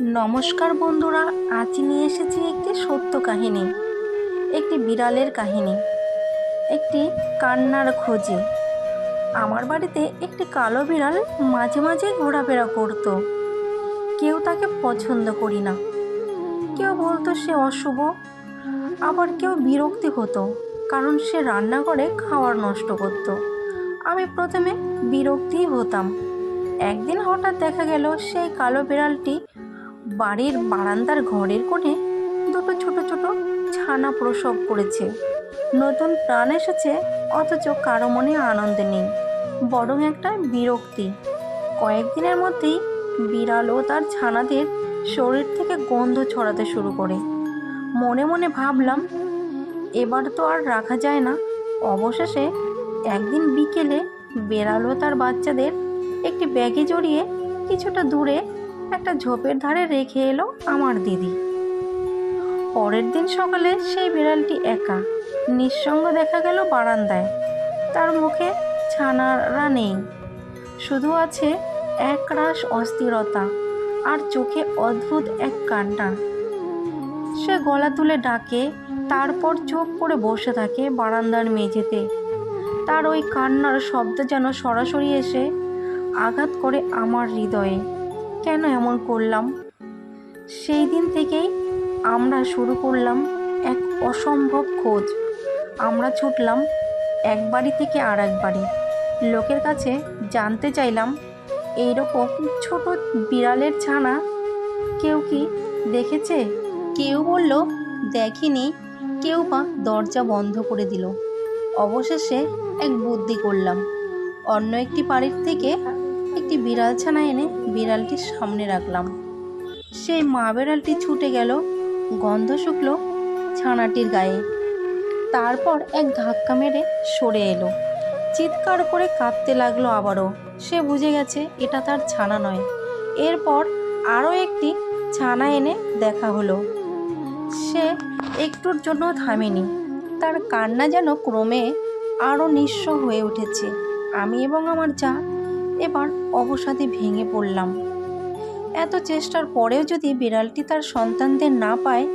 নমস্কার বন্ধুরা, আজ নিয়ে এসেছি একটি সত্য কাহিনী, একটি বিড়ালের কাহিনী, একটি কান্নার খোঁজে। আমার বাড়িতে একটি কালো বিড়াল মাঝে মাঝে ঘোরাফেরা করতো। কেউ তাকে পছন্দ করি না। কেউ বলতো সে অশুভ, আবার কেউ বিরক্তি হতো, কারণ সে রান্না করে খাওয়ার নষ্ট করতো। আমি প্রথমে বিরক্তিই হতাম। একদিন হঠাৎ দেখা গেল, সেই কালো বিড়ালটি বাড়ির বারান্দার ঘরের কোণে দুটো ছোট ছোট ছানা প্রসব করেছে। নতুন প্রাণ এসেছে, অথচ কারও মনে আনন্দ নেই, বরং একটা বিরক্তি। কয়েকদিনের মধ্যেই বিড়াল ও তার ছানাদের শরীর থেকে গন্ধ ছড়াতে শুরু করে। মনে মনে ভাবলাম, এবার তো আর রাখা যায় না। অবশেষে একদিন বিকেলে বেড়াল তার বাচ্চাদের একটি ব্যাগে জড়িয়ে কিছুটা দূরে একটা ঝোপের ধারে রেখে এলো আমার দিদি। পরের দিন সকালে সেই বিড়ালটি একা, নিঃসঙ্গ দেখা গেল বারান্দায়। তার মুখে ছানারা নেই। শুধু আছে একরাশ অস্থিরতা আর চোখে অদ্ভুত এক কান্না। সে গলা তুলে ডাকে, তারপর চোখ করে বসে থাকে বারান্দার মেঝেতে। তার ওই কান্নার শব্দ যেন সরাসরি এসে আঘাত করে আমার হৃদয়ে। কেন এমন করলাম? সেই দিন থেকেই আমরা শুরু করলাম এক অসম্ভব খোঁজ। আমরা ছুটলাম এক বাড়ি থেকে আর এক বাড়ি। লোকের কাছে জানতে চাইলাম, এইরকম ছোট বিড়ালের ছানা কেউ কি দেখেছে? কেউ বলল, দেখিনি। কেউ বা দরজা বন্ধ করে দিল। অবশেষে এক বুদ্ধি করলাম। অন্য একটি বাড়ির থেকে একটি বিড়াল ছানা এনে বিড়ালটির সামনে রাখলাম। সেই মা বিড়ালটি ছুটে গেল, গন্ধ শুকল ছানাটির গায়ে। তারপর এক ধাক্কা মেরে সরে এলো। চিৎকার করে কাঁদতে লাগল আবারও। সে বুঝে গেছে এটা তার ছানা নয়। এরপর আরও একটি ছানা এনে দেখা হলো। সে একটুর জন্য থামেনি। তার কান্না যেন ক্রমে আরও নিঃস্ব হয়ে উঠেছে। আমি এবং আমার যা এবার অবসাদে ভেঙে পড়লাম। এত চেষ্টার পরেও যদি বিড়ালটি তার সন্তানদের না পায়,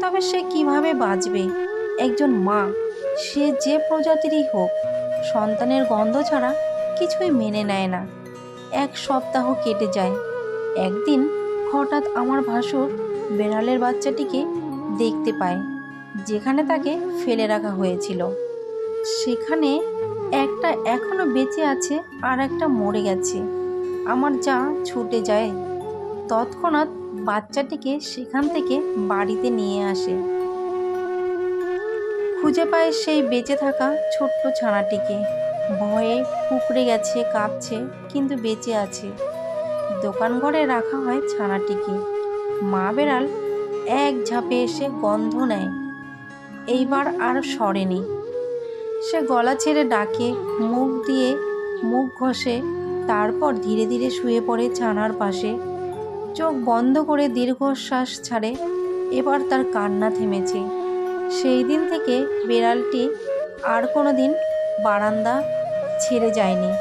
তবে সে কীভাবে বাঁচবে? একজন মা, সে যে প্রজাতিরই হোক, সন্তানের গন্ধ ছাড়া কিছুই মেনে নেয় না। এক সপ্তাহ কেটে যায়। একদিন হঠাৎ আমার ভাসুর বেড়ালের বাচ্চাটিকে দেখতে পায়, যেখানে তাকে ফেলে রাখা হয়েছিল। সেখানে একটা এখনও বেঁচে আছে আর একটা মরে গেছে। আমার যা ছুটে যায়। তৎক্ষণাৎ বাচ্চাটিকে সেখান থেকে বাড়িতে নিয়ে আসে। খুঁজে পায় সেই বেঁচে থাকা ছোট্ট ছানাটিকে। ভয়ে কুকড়ে গেছে, কাঁপছে, কিন্তু বেঁচে আছে। দোকান ঘরে রাখা হয় ছানাটিকে। মা বেড়াল এক ঝাঁপে এসে গন্ধ নেয়। এইবার আর সরেনি। সে গলা ছেড়ে ডাকে, মুখ দিয়ে মুখ ঘষে, তারপর ধীরে ধীরে শুয়ে পড়ে ছানার পাশে। চোখ বন্ধ করে দীর্ঘশ্বাস ছাড়ে, এবার তার কান্না থেমেছে। সেই দিন থেকে বিড়ালটি আর কোনো দিন বারান্দা ছেড়ে যায়নি।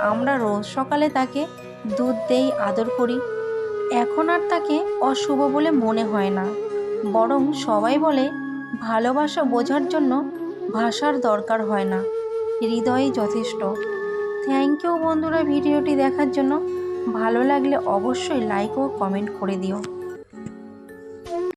আমরা রোজ সকালে তাকে দুধ দেই, আদর করি। এখন আর তাকে অশুভ বলে মনে হয় না। বরং সবাই বলে ভালোবাসা বোঝার জন্য ভাষার দরকার হয় না। হৃদয়ই যথেষ্ট। থ্যাংক ইউ বন্ধুরা ভিডিওটি দেখার জন্য। ভালো লাগলে অবশ্যই লাইক ও কমেন্ট করে দিও।